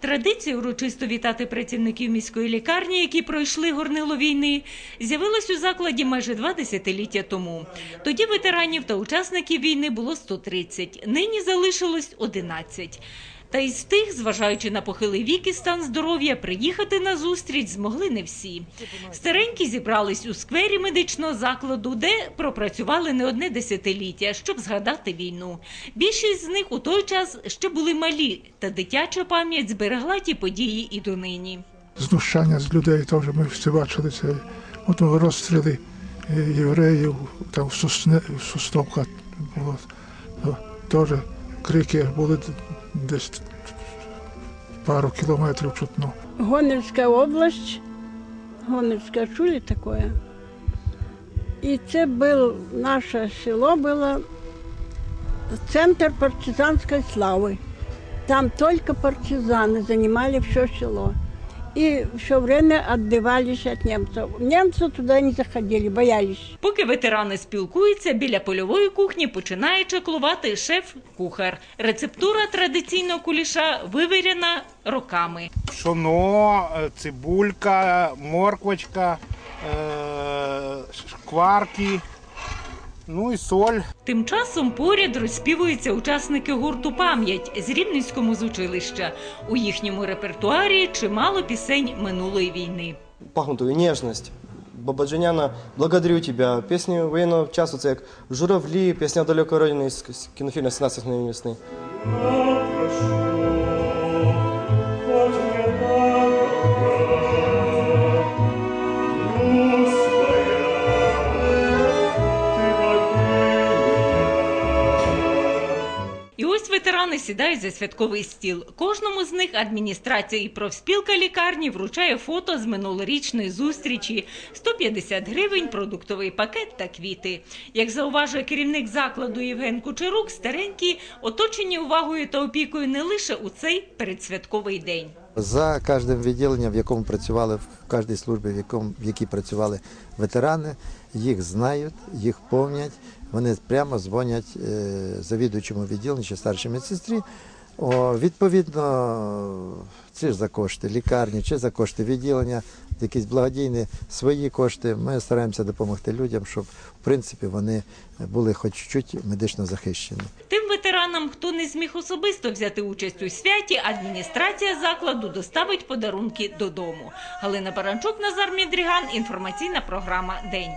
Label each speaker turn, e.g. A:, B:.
A: Традиція урочисто вітати працівників міської лікарні, які пройшли горнило війни, з'явилась у закладі майже два десятиліття тому. Тоді ветеранів та учасників війни було 130, нині залишилось 11. Та із тих, зважаючи на похилий вік і стан здоров'я, приїхати на зустріч змогли не всі. Старенькі зібрались у сквері медичного закладу, де пропрацювали не одне десятиліття, щоб згадати війну. Більшість з них у той час ще були малі, та дитяча пам'ять зберегла ті події і донині.
B: знущання з людей, теж ми всі бачили це. Потім розстріли е, євреїв, там в, Сосне, в Сосновках було. Теж крики були десь пару кілометрів чутно.
C: Гомельская область, Гомельская, чули такое? И це был, наше село было центр партизанской славы. Там только партизаны занимали все село. И все время отбивались от немцев. Немцы туда не заходили, боялись.
A: Поки ветерани спілкуються, біля польової кухні починає чеклувати шеф-кухар. Рецептура традиційного куліша вивірена роками.
D: пшоно, е, цибулька, морквочка, е, шкварки, ну і соль.
A: Тим часом поряд розспівуються учасники гурту Пам'ять з Рівненського музучилища. У їхньому репертуарі чимало пісень минулої війни.
E: пахнутую нежность. Бабаджаняна, благодарю тебя. Пісні воєнного часу це як Журавлі, пісня далекої родини з кінофільму «17 мгновень весни.
A: Ветерани сідають за святковий стіл. Кожному з них адміністрація і профспілка лікарні вручає фото з минулорічної зустрічі, 150 гривень, продуктовий пакет та квіти. Як зауважує керівник закладу Євген Кучерук, старенькі оточені увагою та опікою не лише у цей передсвятковий день.
F: За кожним відділенням, в якому працювали в кожній службі, в якому в якій працювали ветерани, їх знають, їх пам'ять. Вони прямо дзвонять е, завідуючому відділенню чи старшій медсестрі. О, відповідно, ж за кошти лікарні, чи за кошти відділення, якісь благодійні свої кошти. Ми стараємося допомогти людям, щоб в принципі вони були хоч чуть медично захищені.
A: Тим хто не зміг особисто взяти участь у святі, адміністрація закладу доставить подарунки додому. Галина Баранчук, Назар Мідріган. Інформаційна програма День.